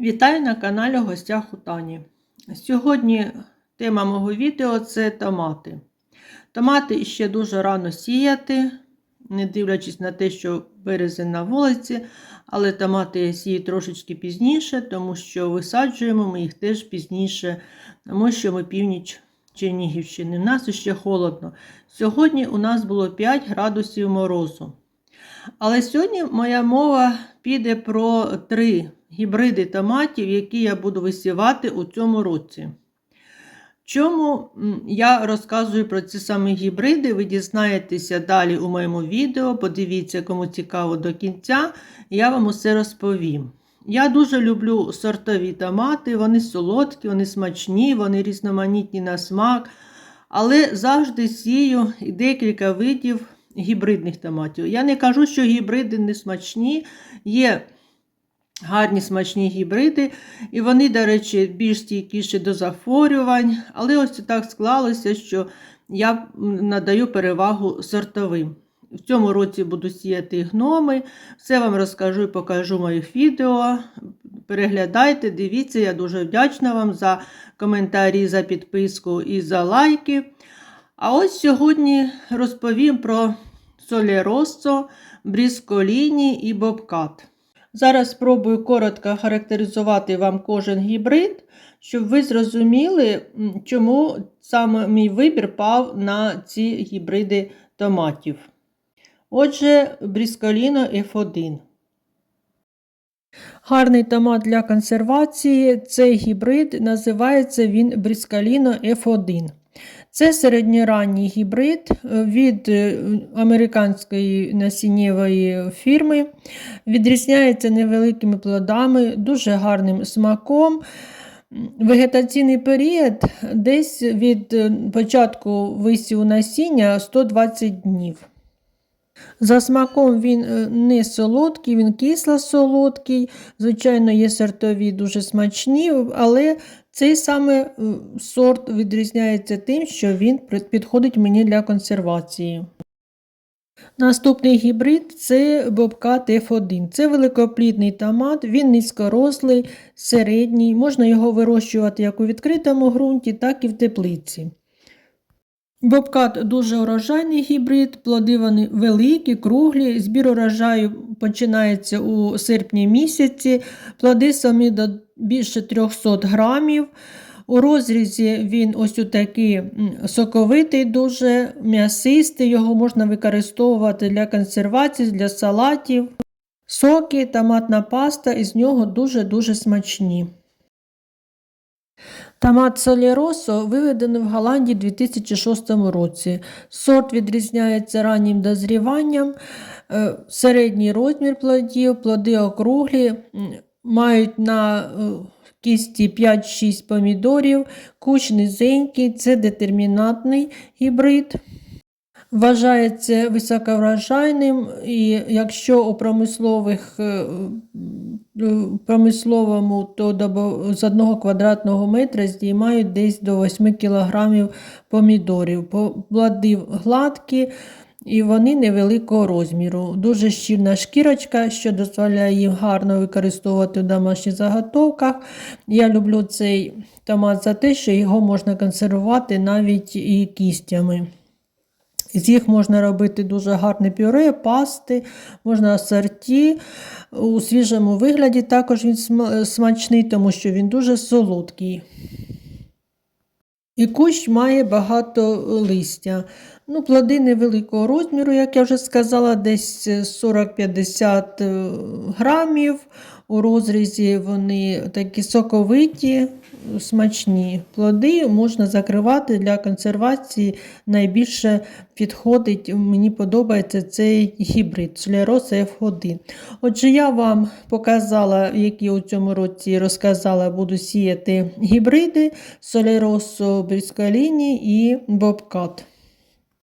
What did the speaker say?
Вітаю на каналі в гостях у Тані. Сьогодні тема мого відео це томати. Томати ще дуже рано сіяти, не дивлячись на те, що березень на вулиці, але томати я сію трошечки пізніше, тому що висаджуємо ми їх теж пізніше, тому що ми північ Чернігівщини. У нас ще холодно. Сьогодні у нас було 5 градусів морозу. Але сьогодні моя мова піде про три гібриди томатів, які я буду висівати у цьому році. Чому я розказую про ці самі гібриди, ви дізнаєтеся далі у моєму відео. Подивіться, кому цікаво до кінця, я вам усе розповім. Я дуже люблю сортові томати, вони солодкі, вони смачні, вони різноманітні на смак. Але завжди сію декілька видів гібридних томатів. Я не кажу, що гібриди не смачні, є гарні смачні гібриди, і вони, до речі, більш стійкіші до захворювань. Але ось так склалося, що я надаю перевагу сортовим. В цьому році буду сіяти гноми. Все вам розкажу і покажу моїх відео. Переглядайте, дивіться, я дуже вдячна вам за коментарі, за підписку і за лайки. А ось сьогодні розповім про солєросо, брісколіні і бобкат. Зараз спробую коротко характеризувати вам кожен гібрид, щоб ви зрозуміли, чому саме мій вибір пав на ці гібриди томатів. Отже, брісколіно F1. Гарний томат для консервації. Цей гібрид називається він бріскаліно F1. Це середньоранній гібрид від американської насіннєвої фірми. Відрізняється невеликими плодами, дуже гарним смаком. Вегетаційний період десь від початку висіву насіння 120 днів. За смаком він не солодкий, він кисло-солодкий. Звичайно, є сортові дуже смачні, але цей саме сорт відрізняється тим, що він підходить мені для консервації. Наступний гібрид це Bobcat F1. Це великоплідний томат, він низькорослий, середній, можна його вирощувати як у відкритому ґрунті, так і в теплиці. Бобкат дуже урожайний гібрид, плоди вони великі, круглі. Збір урожаю починається у серпні місяці. Плоди самі до більше 300 грамів. У розрізі він ось такий соковитий, дуже м'ясистий, його можна використовувати для консервації, для салатів. Соки, томатна паста із нього дуже-дуже смачні. Томат Солєросо виведений в Голландії у 2006 році. Сорт відрізняється раннім дозріванням, середній розмір плодів, плоди округлі, мають на кісті 5-6 помідорів, куч низенький, це детермінатний гібрид. Вважається високоврожайним, і якщо у промислових, промисловому, то з одного квадратного метра здіймають десь до 8 кг помідорів. Плоди гладкі і вони невеликого розміру. Дуже щільна шкірочка, що дозволяє їм гарно використовувати в домашніх заготовках. Я люблю цей томат за те, що його можна консервувати навіть і кістями. З їх можна робити дуже гарне пюре, пасти, можна асорті. У свіжому вигляді також він смачний, тому що він дуже солодкий. І кущ має багато листя. Ну, Плоди невеликого розміру, як я вже сказала, десь 40-50 грамів. У розрізі вони такі соковиті, смачні. Плоди можна закривати для консервації. Найбільше підходить, мені подобається цей гібрид Солярос F1. Отже, я вам показала, які у цьому році розказала, буду сіяти гібриди Соляросо Бріскаліні і Бобкат.